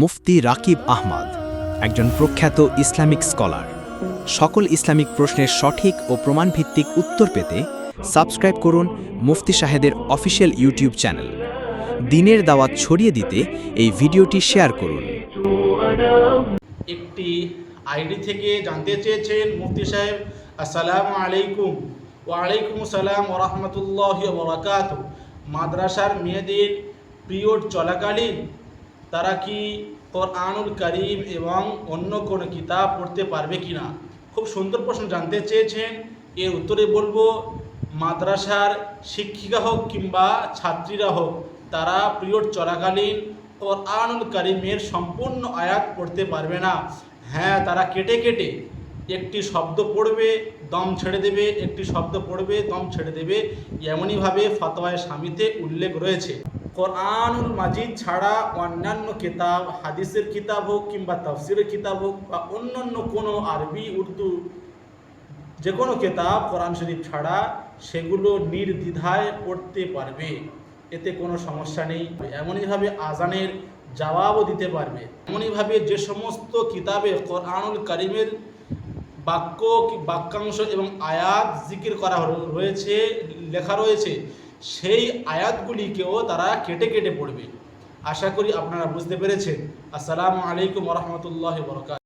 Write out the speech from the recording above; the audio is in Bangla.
মুফতি রাকিব আহমদ, একজন প্রখ্যাত ইসলামিক স্কলার। সকল ইসলামিক প্রশ্নের সঠিক ও প্রমাণভিত্তিক উত্তর পেতে সাবস্ক্রাইব করুন মুফতি সাহেদের অফিসিয়াল ইউটিউব চ্যানেল। দিনের দাওয়াত ছড়িয়ে দিতে এই ভিডিওটি শেয়ার করুন। একটি আইডি থেকে জানতে চেয়েছেন মুফতি সাহেব, আসসালামু আলাইকুম। ওয়ালাইকুম আসসালাম ওরহমতুল্লাহ বরাকাত মাদ্রাসার মেয়েদের পিরিয়ড চলাকালীন তারা কি কোরআনুল করিম এবং অন্য কোনো কিতাব পড়তে পারবে কি না খুব সুন্দর প্রশ্ন জানতে চেয়েছেন। এর উত্তরে বলব, মাদ্রাসার শিক্ষিকা হোক কিংবা ছাত্রীরা হোক, তারা পিরিয়ড চলাকালীন কোরআনুল করিমের সম্পূর্ণ আয়াত পড়তে পারবে না। হ্যাঁ তারা কেটে কেটে একটি শব্দ পড়বে, দম ছেড়ে দেবে, একটি শব্দ পড়বে, দম ছেড়ে দেবে। এমনইভাবে ফতোয়ায় স্বামীতে উল্লেখ রয়েছে। কোরআনুল মাজিদ ছাড়া অন্যান্য কিতাব, হাদিসের কিতাব হোক কিংবা তফসিরের কিতাব হোক বা অন্যান্য কোনো আরবি, উর্দু যে কোনো কেতাব কোরআন শরীফ ছাড়া সেগুলো নির্দ্বিধায় পড়তে পারবে। এতে কোনো সমস্যা নেই। এমনইভাবে আজানের জবাবও দিতে পারবে। এমনইভাবে যে সমস্ত কিতাবে কোরআনুল করিমের বাক্য, বাক্যাংশ এবং আয়াত জিকির করা রয়েছে, লেখা রয়েছে সেই আয়াতগুলিকেও তারা কেটে কেটে পড়বে। আশা করি আপনারা বুঝতে পেরেছেন। আসসালামু আলাইকুম রহমতুল্লাহ বরকাত